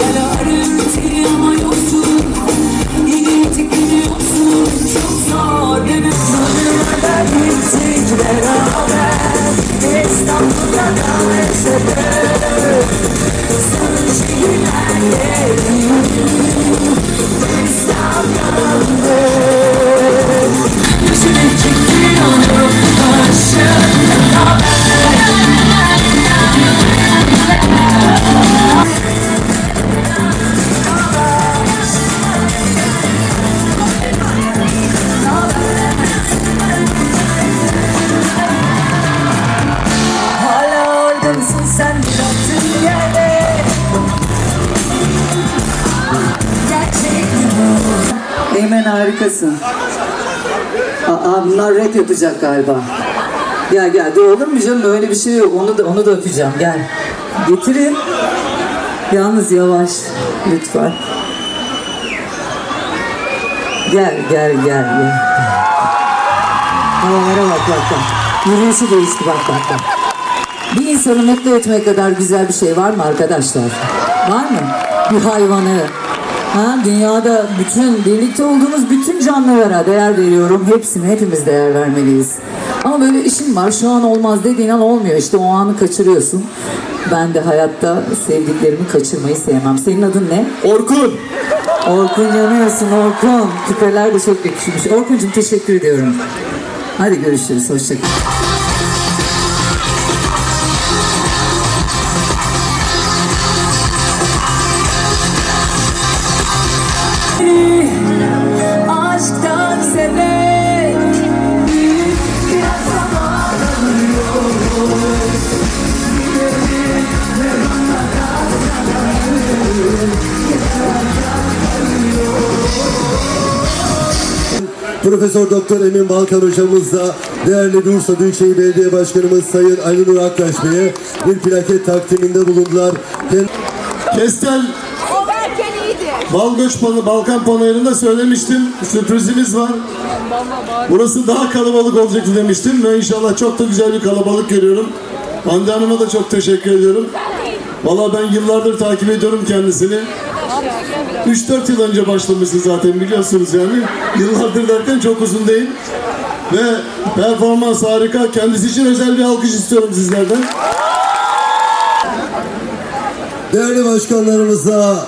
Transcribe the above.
Ararım seni ama yoksun Yine tikleniyorsun Çok zor dönüp Sınırlar bittik beraber İstanbul'da da mesele Sarı şehirler gelin Mısın sen bıraktığın yerde Gerçek bu? Eymen harikasın. Aa, bunlar rap yapacak galiba. Gel gel. De olur mu canım? Öyle bir şey yok. Onu da onu da öpeceğim. Gel. Getirin. Yalnız yavaş. Lütfen. Gel gel gel. gel. Havalara bak bak bak. Yürüyüşü değişti bak bak bak. Bir insanı mutlu etmek kadar güzel bir şey var mı arkadaşlar? Var mı? Bir hayvanı. Ha, dünyada bütün birlikte olduğumuz bütün canlılara değer veriyorum. Hepsine hepimiz değer vermeliyiz. Ama böyle işin var şu an olmaz dediğin an olmuyor. İşte o anı kaçırıyorsun. Ben de hayatta sevdiklerimi kaçırmayı sevmem. Senin adın ne? Orkun. Orkun yanıyorsun Orkun. Küpeler de çok yakışmış. Orkun'cum teşekkür ediyorum. Hadi görüşürüz. Hoşçakalın. Profesör Doktor Emin Balkan hocamızla değerli Bursa Büyükşehir Belediye Başkanımız Sayın Ali Nur Aktaş Bey'e bir plaket takdiminde bulundular. Kestel. Balgöç Panı, Balkan Panayırı'nda söylemiştim. Sürprizimiz var. Burası daha kalabalık olacaktı demiştim ve inşallah çok da güzel bir kalabalık görüyorum. Hande Hanım'a da çok teşekkür ediyorum. Valla ben yıllardır takip ediyorum kendisini. 3-4 yıl önce başlamıştı zaten biliyorsunuz yani. Yıllardır derken çok uzun değil. Ve performans harika. Kendisi için özel bir alkış istiyorum sizlerden. Değerli başkanlarımıza